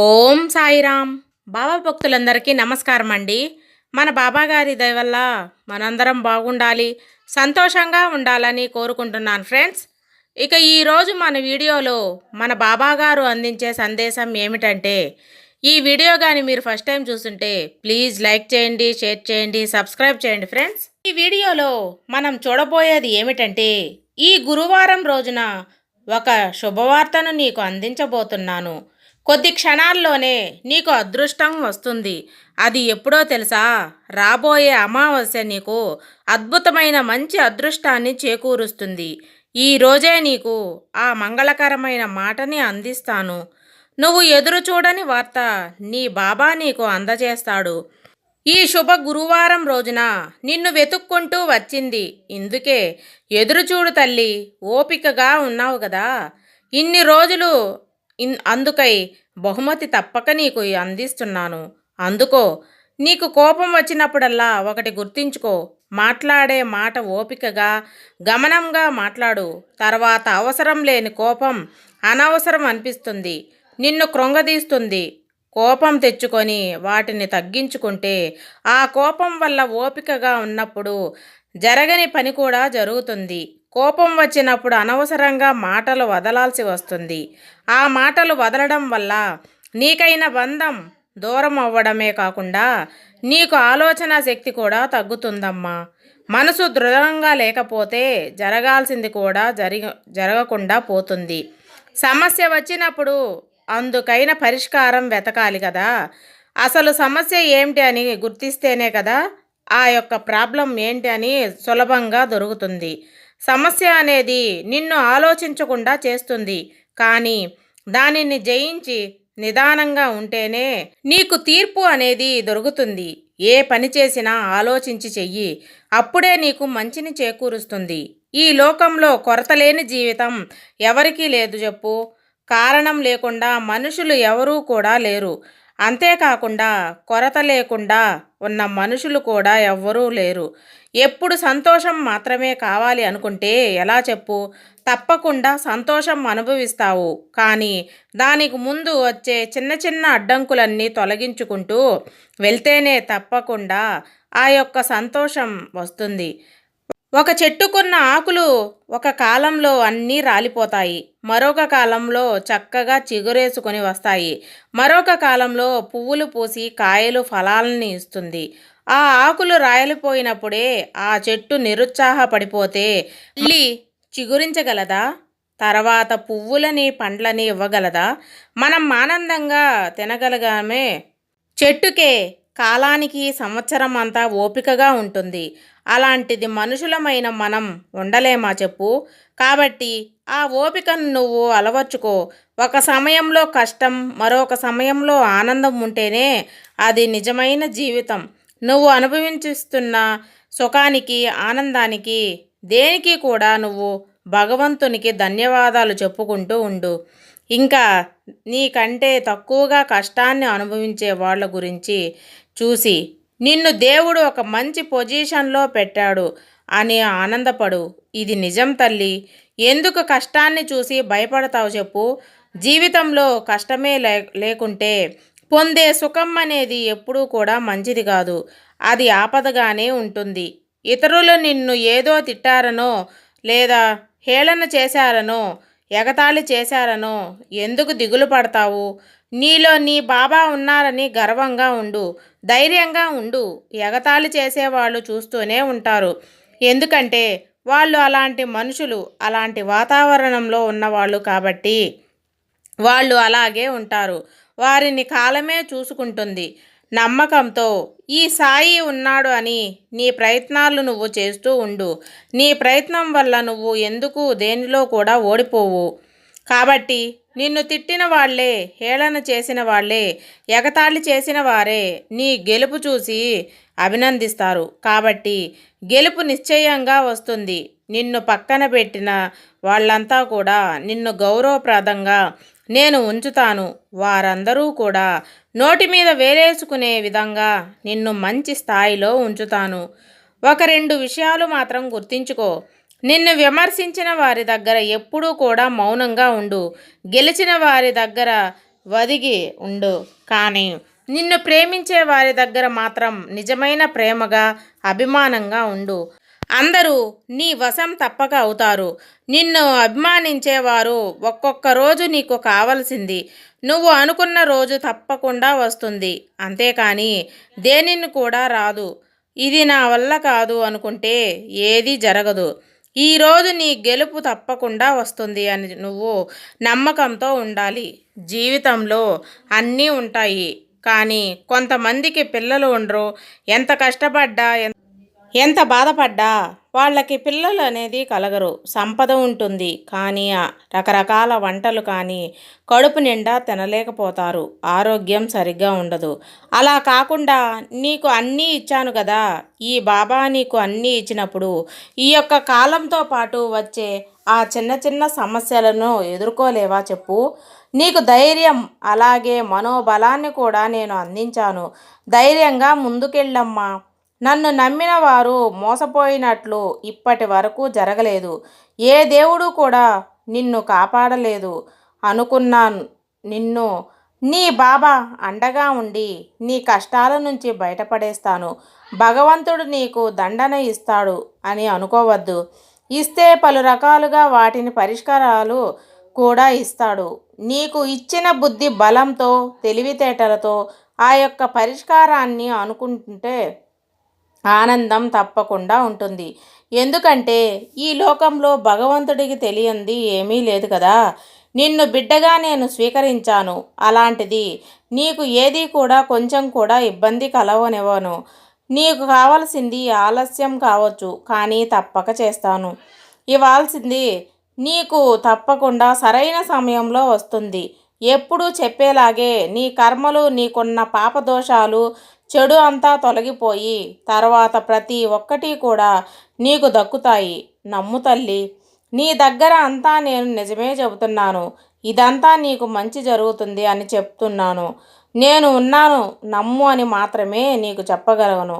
ఓం సాయిరామ్. బాబా భక్తులందరికీ నమస్కారం అండి మన బాబా గారి వల్ల మనందరం బాగుండాలి సంతోషంగా ఉండాలని కోరుకుంటున్నాను ఫ్రెండ్స్. ఇక ఈరోజు మన వీడియోలో మన బాబాగారు అందించే సందేశం ఏమిటంటే ఈ వీడియో కానీ మీరు ఫస్ట్ టైం చూస్తుంటే ప్లీజ్ లైక్ చేయండి షేర్ చేయండి సబ్స్క్రైబ్ చేయండి ఫ్రెండ్స్. ఈ వీడియోలో మనం చూడబోయేది ఏమిటంటే ఈ గురువారం రోజున ఒక శుభవార్తను నీకు అందించబోతున్నాను. కొద్ది క్షణాల్లోనే నీకు అదృష్టం వస్తుంది. అది ఎప్పుడో తెలుసా? రాబోయే అమావాస్య నీకు అద్భుతమైన మంచి అదృష్టాన్ని చేకూరుస్తుంది. ఈ రోజే నీకు ఆ మంగళకరమైన మాటని అందిస్తాను. నువ్వు ఎదురు చూడని వార్త నీ బాబా నీకు అందజేస్తాడు. ఈ శుభ గురువారం రోజున నిన్ను వెతుక్కుంటూ వచ్చింది. ఇందుకే ఎదురుచూడు తల్లి ఓపికగా ఉన్నావు కదా ఇన్ని రోజులు ఇన్ అందుకై బహుమతి తప్పక నీకు అందిస్తున్నాను. అందుకో నీకు కోపం వచ్చినప్పుడల్లా ఒకటి గుర్తించుకో. మాట్లాడే మాట ఓపికగా గమనంగా మాట్లాడు. తర్వాత అవసరం లేని కోపం అనవసరం అనిపిస్తుంది. నిన్ను కృంగదీస్తుంది. కోపం తెచ్చుకొని వాటిని తగ్గించుకుంటే ఆ కోపం వల్ల ఓపికగా ఉన్నప్పుడు జరగని పని కూడా జరుగుతుంది. కోపం వచ్చినప్పుడు అనవసరంగా మాటలు వదలాల్సి వస్తుంది. ఆ మాటలు వదలడం వల్ల నీకైన బంధం దూరం అవ్వడమే కాకుండా నీకు ఆలోచన శక్తి కూడా తగ్గుతుందమ్మా. మనసు దృఢంగా లేకపోతే జరగాల్సింది కూడా జరిగ జరగకుండా పోతుంది. సమస్య వచ్చినప్పుడు అందుకైన పరిష్కారం వెతకాలి కదా. అసలు సమస్య ఏమిటి అని గుర్తిస్తేనే కదా ఆ యొక్క ప్రాబ్లం ఏంటి అని సులభంగా దొరుకుతుంది. సమస్య అనేది నిన్ను ఆలోచించకుండా చేస్తుంది. కానీ దానిని జయించి నిదానంగా ఉంటేనే నీకు తీర్పు అనేది దొరుకుతుంది. ఏ పని చేసినా ఆలోచించి చెయ్యి. అప్పుడే నీకు మంచిని చేకూరుస్తుంది. ఈ లోకంలో కొరతలేని జీవితం ఎవరికీ లేదు చెప్పు. కారణం లేకుండా మనుషులు ఎవరూ కూడా లేరు. అంతేకాకుండా కొరత లేకుండా ఉన్న మనుషులు కూడా ఎవ్వరూ లేరు. ఎప్పుడు సంతోషం మాత్రమే కావాలి అనుకుంటే ఎలా చెప్పు? తప్పకుండా సంతోషం అనుభవిస్తావు. కానీ దానికి ముందు వచ్చే చిన్న చిన్న అడ్డంకులన్నీ తొలగించుకుంటూ వెళ్తేనే తప్పకుండా ఆ యొక్క సంతోషం వస్తుంది. ఒక చెట్టుకున్న ఆకులు ఒక కాలంలో అన్నీ రాలిపోతాయి. మరొక కాలంలో చక్కగా చిగురేసుకొని వస్తాయి. మరొక కాలంలో పువ్వులు పూసి కాయలు ఫలాలని ఇస్తుంది. ఆ ఆకులు రాయలిపోయినప్పుడే ఆ చెట్టు నిరుత్సాహపడిపోతే మళ్ళీ చిగురించగలదా? తర్వాత పువ్వులని పండ్లని ఇవ్వగలదా? మనం ఆనందంగా తినగలగామే. చెట్టుకే కాలానికి సంవత్సరం అంతా ఓపికగా ఉంటుంది. అలాంటిది మనుషులమైన మనం ఉండలేమా చెప్పు? కాబట్టి ఆ ఓపికను నువ్వు అలవర్చుకో. ఒక సమయంలో కష్టం మరొక సమయంలో ఆనందం ఉంటేనే అది నిజమైన జీవితం. నువ్వు అనుభవించిస్తున్న సుఖానికి ఆనందానికి దేనికి కూడా నువ్వు భగవంతునికి ధన్యవాదాలు చెప్పుకుంటూ ఉండు. ఇంకా నీకంటే తక్కువగా కష్టాన్ని అనుభవించే వాళ్ళ గురించి చూసి నిన్ను దేవుడు ఒక మంచి పొజిషన్లో పెట్టాడు అని ఆనందపడు. ఇది నిజం తల్లి. ఎందుకు కష్టాన్ని చూసి భయపడతావు చెప్పు. జీవితంలో కష్టమే లే లేకుంటే పొందే సుఖం అనేది ఎప్పుడూ కూడా మంచిది కాదు. అది ఆపదగానే ఉంటుంది. ఇతరులు నిన్ను ఏదో తిట్టారనో లేదా హేళన చేశారనో ఎగతాళి చేశారనో ఎందుకు దిగులు పడతావు? నీలో నీ బాబా ఉన్నారని గర్వంగా ఉండు ధైర్యంగా ఉండు. ఎగతాళి చేసేవాళ్ళు చూస్తూనే ఉంటారు. ఎందుకంటే వాళ్ళు అలాంటి మనుషులు అలాంటి వాతావరణంలో ఉన్నవాళ్ళు కాబట్టి వాళ్ళు అలాగే ఉంటారు. వారిని కాలమే చూసుకుంటుంది. నమ్మకంతో ఈ సాయి ఉన్నాడు అని నీ ప్రయత్నాలు నువ్వు చేస్తూ ఉండు. నీ ప్రయత్నం వల్ల నువ్వు ఎందుకు దేనిలో కూడా ఓడిపోవు. కాబట్టి నిన్ను తిట్టిన వాళ్ళే హేళన చేసిన వాళ్ళే ఎగతాళి చేసిన వారే నీ గెలుపు చూసి అభినందిస్తారు. కాబట్టి గెలుపు నిశ్చయంగా వస్తుంది. నిన్ను పక్కన పెట్టిన వాళ్ళంతా కూడా నిన్ను గౌరవప్రదంగా నేను ఉంచుతాను. వారందరూ కూడా నోటి మీద వేలేసుకునే విధంగా నిన్ను మంచి స్థాయిలో ఉంచుతాను. ఒక రెండు విషయాలు మాత్రం గుర్తించుకో. నిన్ను విమర్శించిన వారి దగ్గర ఎప్పుడూ కూడా మౌనంగా ఉండు. గెలిచిన వారి దగ్గర వదిగి ఉండు. కానీ నిన్ను ప్రేమించే వారి దగ్గర మాత్రం నిజమైన ప్రేమగా అభిమానంగా ఉండు. అందరూ నీ వశం తప్పక అవుతారు. నిన్ను అభిమానించేవారు ఒక్కొక్క రోజు నీకు కావలసింది. నువ్వు అనుకున్న రోజు తప్పకుండా వస్తుంది. అంతేకాని దేనిని కూడా రాదు. ఇది నా వల్ల కాదు అనుకుంటే ఏది జరగదు. ఈరోజు నీ గెలుపు తప్పకుండా వస్తుంది అని నువ్వు నమ్మకంతో ఉండాలి. జీవితంలో అన్నీ ఉంటాయి. కానీ కొంతమందికి పిల్లలు ఉండరు. ఎంత కష్టపడ్డా ఎంత బాధపడ్డా? వాళ్ళకి పిల్లలు అనేది కలగరు. సంపద ఉంటుంది. కానీ ఆ రకరకాల వంటలు కానీ కడుపు నిండా తినలేకపోతారు. ఆరోగ్యం సరిగ్గా ఉండదు. అలా కాకుండా నీకు అన్నీ ఇచ్చాను కదా ఈ బాబా నీకు అన్నీ ఇచ్చినప్పుడు ఈ యొక్క కాలంతో పాటు వచ్చే ఆ చిన్న చిన్న సమస్యలను ఎదుర్కోలేవా చెప్పు? నీకు ధైర్యం అలాగే మనోబలాన్ని కూడా నేను అందించాను. ధైర్యంగా ముందుకెళ్ళమ్మా. నన్ను నమ్మిన వారు మోసపోయినట్లు ఇప్పటి వరకు జరగలేదు. ఏ దేవుడు కూడా నిన్ను కాపాడలేదు. అనుకున్నాను నిన్ను. నీ బాబా అండగా ఉండి నీ కష్టాల నుంచి బయటపడేస్తాను. భగవంతుడు నీకు దండన ఇస్తాడు అని అనుకోవద్దు. ఇస్తే పలు రకాలుగా వాటిని పరిష్కారాలు కూడా ఇస్తాడు. నీకు ఇచ్చిన బుద్ధి బలంతో తెలివితేటలతో ఆ యొక్క పరిష్కారాన్ని అనుకుంటే ఆనందం తప్పకుండా ఉంటుంది. ఎందుకంటే ఈ లోకంలో భగవంతుడికి తెలియంది ఏమీ లేదు కదా. నిన్ను బిడ్డగా నేను స్వీకరించాను. అలాంటిది నీకు ఏది కూడా కొంచెం కూడా ఇబ్బంది కలవనివ్వను. నీకు కావాల్సింది ఆలస్యం కావచ్చు కానీ తప్పక చేస్తాను. ఇవ్వాల్సింది నీకు తప్పకుండా సరైన సమయంలో వస్తుంది. ఎప్పుడూ చెప్పేలాగే నీ కర్మలు నీకున్న పాపదోషాలు చెడు అంతా తొలగిపోయి తర్వాత ప్రతి ఒక్కటి కూడా నీకు దక్కుతాయి. నమ్ము తల్లి నీ దగ్గర అంతా నేను నిజమే చెబుతున్నాను. ఇదంతా నీకు మంచి జరుగుతుంది అని చెప్తున్నాను. నేను ఉన్నాను నమ్ము అని మాత్రమే నీకు చెప్పగలను.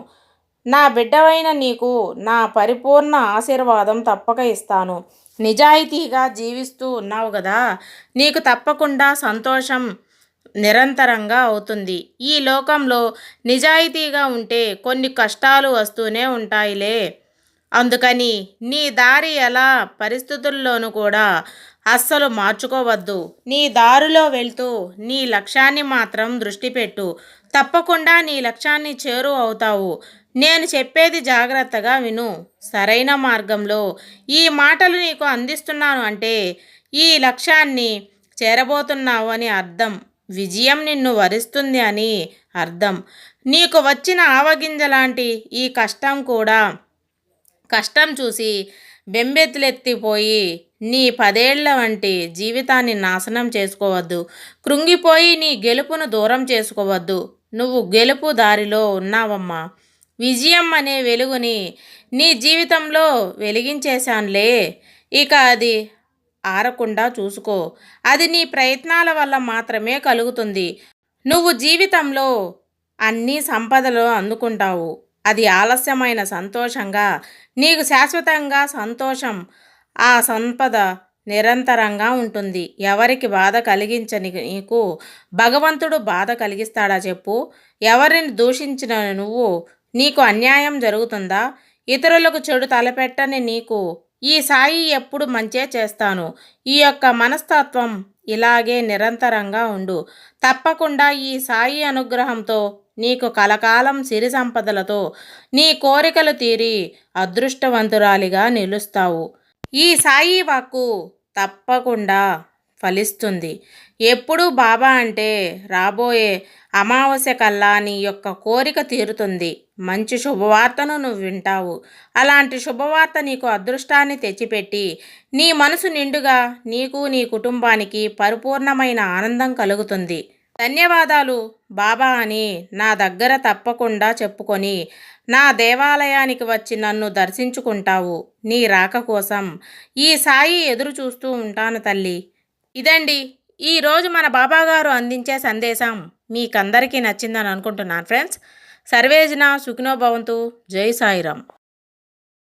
నా బిడ్డవైన నీకు నా పరిపూర్ణ ఆశీర్వాదం తప్పక ఇస్తాను. నిజాయితీగా జీవిస్తూ ఉన్నావు కదా నీకు తప్పకుండా సంతోషం నిరంతరంగా అవుతుంది. ఈ లోకంలో నిజాయితీగా ఉంటే కొన్ని కష్టాలు వస్తూనే ఉంటాయిలే. అందుకని నీ దారి ఎలా పరిస్థితుల్లోనూ కూడా అస్సలు మార్చుకోవద్దు. నీ దారిలో వెళ్తూ నీ లక్ష్యాన్ని మాత్రం దృష్టి పెట్టు. తప్పకుండా నీ లక్ష్యాన్ని చేరు అవుతావు. నేను చెప్పేది జాగ్రత్తగా విను. సరైన మార్గంలో ఈ మాటలు నీకు అందిస్తున్నాను అంటే ఈ లక్ష్యాన్ని చేరబోతున్నావు అని అర్థం. విజయం నిన్ను వరిస్తుంది అని అర్థం. నీకు వచ్చిన ఆవగింజ లాంటి ఈ కష్టం కూడా కష్టం చూసి బెంబెతులెత్తిపోయి నీ పదేళ్ళ వంటి జీవితాన్ని నాశనం చేసుకోవద్దు. కృంగిపోయి నీ గెలుపును దూరం చేసుకోవద్దు. నువ్వు గెలుపు దారిలో ఉన్నావమ్మా. విజయం అనే వెలుగుని నీ జీవితంలో వెలిగించేశానులే. ఇక అది ఆరకుండా చూసుకో. అది నీ ప్రయత్నాల వల్ల మాత్రమే కలుగుతుంది. నువ్వు జీవితంలో అన్ని సంపదలు అందుకుంటావు. అది ఆలస్యమైన సంతోషంగా నీకు శాశ్వతంగా సంతోషం ఆ సంపద నిరంతరంగా ఉంటుంది. ఎవరికి బాధ కలిగించని నీకు భగవంతుడు బాధ కలిగిస్తాడా చెప్పు. ఎవరిని దూషించిన నువ్వు నీకు అన్యాయం జరుగుతుందా? ఇతరులకు చెడు తలపెట్టని నీకు ఈ సాయి ఎప్పుడు మంచే చేస్తాను. ఈ యొక్క మనస్తత్వం ఇలాగే నిరంతరంగా ఉండు. తప్పకుండా ఈ సాయి అనుగ్రహంతో నీకు కలకాలం సిరి సంపదలతో నీ కోరికలు తీరి అదృష్టవంతురాలిగా నిలుస్తావు. ఈ సాయి వాక్కు తప్పకుండా ఫలిస్తుంది. ఎప్పుడు బాబా అంటే రాబోయే అమావాస్య కల్లా నీ యొక్క కోరిక తీరుతుంది. మంచి శుభవార్తను నువ్వు వింటావు. అలాంటి శుభవార్త నీకు అదృష్టాన్ని తెచ్చిపెట్టి నీ మనసు నిండుగా నీకు నీ కుటుంబానికి పరిపూర్ణమైన ఆనందం కలుగుతుంది. ధన్యవాదాలు బాబా అని నా దగ్గర తప్పకుండా చెప్పుకొని నా దేవాలయానికి వచ్చి నన్ను దర్శించుకుంటావు. నీ రాక కోసం ఈ సాయి ఎదురు చూస్తూ ఉంటాను తల్లి. ఇదండి ఈరోజు మన బాబాగారు అందించే సందేశం మీకందరికీ నచ్చిందని అనుకుంటున్నాను ఫ్రెండ్స్. సర్వేజన సుఖినో భవంతు. జై సాయిరామ్.